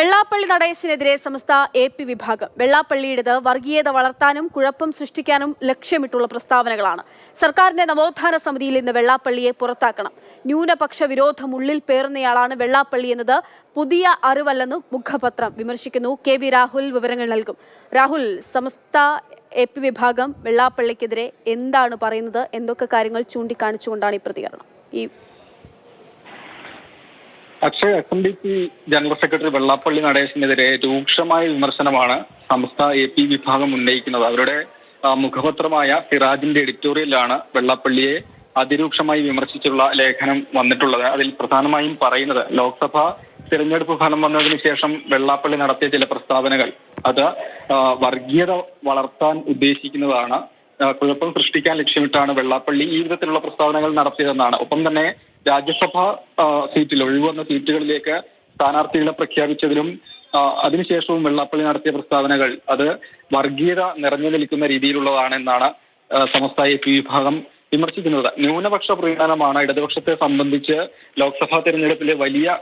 വെള്ളാപ്പള്ളി നടയസിനെതിരെ Samastha A P വിഭാഗം. വെള്ളാപ്പള്ളിയുടേത് വർഗീയത വളർത്താനും കുഴപ്പം സൃഷ്ടിക്കാനും ലക്ഷ്യമിട്ടുള്ള പ്രസ്താവനകളാണ്. സർക്കാരിന്റെ നവോത്ഥാന സമിതിയിൽ ഇന്ന് വെള്ളാപ്പള്ളിയെ പുറത്താക്കണം. ന്യൂനപക്ഷ വിരോധം ഉള്ളിൽ പേറുന്നയാളാണ് വെള്ളാപ്പള്ളി എന്നത്. പുതിയ അറിവല്ലെന്ന് മുഖപത്രം വിമർശിക്കുന്നു. കെ വി രാഹുൽ വിവരങ്ങൾ നൽകും. രാഹുൽ സമസ്ത എ പി വിഭാഗം വെള്ളാപ്പള്ളിക്കെതിരെ എന്താണ് പറയുന്നത്? എന്തൊക്കെ കാര്യങ്ങൾ ചൂണ്ടിക്കാണിച്ചുകൊണ്ടാണ് ഈ പ്രതികരണം? ഈ Akshay S N D P general secretary Vellappally നടേശനെതിരെ രൂക്ഷമായ വിമർശനമാണ് സംസ്ഥ എ പി വിഭാഗം ഉന്നയിക്കുന്നത്. അവരുടെ മുഖപത്രമായ സിറാജിന്റെ എഡിറ്റോറിയലിലാണ് വെള്ളാപ്പള്ളിയെ അതിരൂക്ഷമായി വിമർശിച്ചുള്ള ലേഖനം വന്നിട്ടുള്ളത്. അതിൽ പ്രധാനമായും പറയുന്നത് ലോക്സഭ തിരഞ്ഞെടുപ്പ് ഫലം വന്നതിന് ശേഷം വെള്ളാപ്പള്ളി നടത്തിയ ചില പ്രസ്താവനകൾ. അത് വർഗീയത വളർത്താൻ ഉദ്ദേശിക്കുന്നതാണ്. കുഴപ്പം സൃഷ്ടിക്കാൻ ലക്ഷ്യമിട്ടാണ് വെള്ളാപ്പള്ളി ഈ വിധത്തിലുള്ള പ്രസ്താവനകൾ നടത്തിയതെന്നാണ്. ഒപ്പം തന്നെ രാജ്യസഭ സീറ്റിൽ ഒഴിവന്ന സീറ്റുകളിലേക്ക് സ്ഥാനാർത്ഥികളെ പ്രഖ്യാപിച്ചതിലും അതിനുശേഷവും വെള്ളാപ്പള്ളി നടത്തിയ പ്രസ്താവനകൾ അത് വർഗീയത നിറഞ്ഞു നിൽക്കുന്ന രീതിയിലുള്ളതാണെന്നാണ് സമസ്ത എ പി വിഭാഗം വിമർശിക്കുന്നത്. ന്യൂനപക്ഷ പ്രീണനമാണ് ഇടതുപക്ഷത്തെ സംബന്ധിച്ച് ലോക്സഭാ തെരഞ്ഞെടുപ്പിലെ വലിയ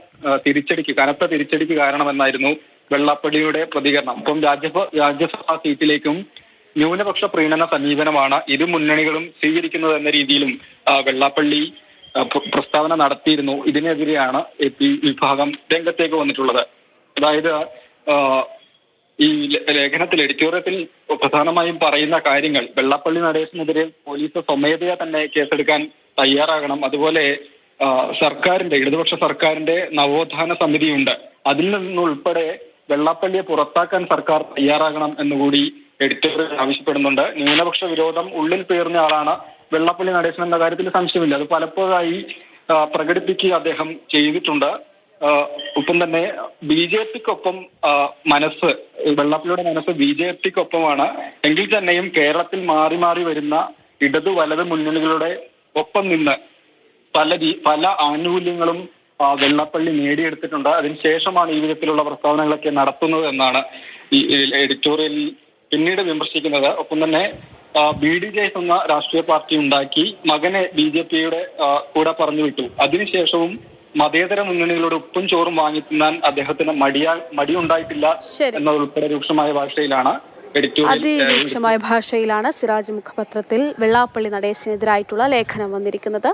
തിരിച്ചടിക്ക് കനത്ത തിരിച്ചടിക്ക് കാരണമെന്നായിരുന്നു വെള്ളാപ്പള്ളിയുടെ പ്രതികരണം. അപ്പം രാജ്യസഭ രാജ്യസഭാ സീറ്റിലേക്കും ന്യൂനപക്ഷ പ്രീണന സമീപനമാണ് ഇരു മുന്നണികളും സ്വീകരിക്കുന്നത് എന്ന രീതിയിലും വെള്ളാപ്പള്ളി പ്രസ്താവന നടത്തിയിരുന്നു. ഇതിനെതിരെയാണ് പി വിഭാഗം രംഗത്തേക്ക് വന്നിട്ടുള്ളത്. അതായത് ഈ ലേഖനത്തിൽ എഡിറ്റോറിയത്തിൽ പ്രധാനമായും പറയുന്ന കാര്യങ്ങൾ വെള്ളപ്പള്ളി നടേശനെതിരെ പോലീസ് സ്വമേധയാ തന്നെ കേസെടുക്കാൻ തയ്യാറാകണം. അതുപോലെ സർക്കാരിന്റെ ഇടതുപക്ഷ സർക്കാരിന്റെ നവോത്ഥാന സമിതിയുണ്ട്. അതിൽ നിന്നുൾപ്പെടെ വെള്ളാപ്പള്ളിയെ പുറത്താക്കാൻ സർക്കാർ തയ്യാറാകണം എന്നുകൂടി എഡിറ്റോറിയൽ ആവശ്യപ്പെടുന്നുണ്ട്. ന്യൂനപക്ഷ വിരോധം ഉള്ളിൽ പേർന്ന ആളാണ് വെള്ളാപ്പള്ളി നടേശൻ എന്ന കാര്യത്തിൽ സംശയമില്ല. അത് പലപ്പോഴായി പ്രകടിപ്പിക്കുക അദ്ദേഹം ചെയ്തിട്ടുണ്ട്. ഒപ്പം തന്നെ ബി ജെ പിക്കൊപ്പം മനസ്സ് വെള്ളപ്പള്ളിയുടെ മനസ്സ് ബി ജെ പിക്കൊപ്പമാണ്. എങ്കിൽ തന്നെയും കേരളത്തിൽ മാറി മാറി വരുന്ന ഇടതു വലത് മുന്നണികളുടെ ഒപ്പം നിന്ന് പല പല ആനുകൂല്യങ്ങളും വെള്ളപ്പള്ളി നേടിയെടുത്തിട്ടുണ്ട്. അതിനുശേഷമാണ് ഈ വിധത്തിലുള്ള പ്രസ്താവനകളൊക്കെ നടത്തുന്നത് എന്നാണ് ഈ എഡിറ്റോറിയലിൽ പിന്നീട് വിമർശിക്കുന്നത്. ഒപ്പം തന്നെ ബി ഡി ജെ എസ് എന്ന രാഷ്ട്രീയ പാർട്ടി ഉണ്ടാക്കി മകനെ ബി ജെ പിയുടെ കൂടെ പറഞ്ഞു വിട്ടു അതിനുശേഷവും മതേതര മുന്നണികളുടെ ഉപ്പും ചോറും വാങ്ങി തിന്നാൻ അദ്ദേഹത്തിന് മടിയാ മടിയുണ്ടായിട്ടില്ല. എന്നതുൾപ്പെടെ രൂക്ഷമായ ഭാഷയിലാണ് അതിരൂക്ഷമായ ഭാഷയിലാണ് സിറാജ് മുഖപത്രത്തിൽ വെള്ളാപ്പള്ളി നടേശനെതിരായിട്ടുള്ള ലേഖനം വന്നിരിക്കുന്നത്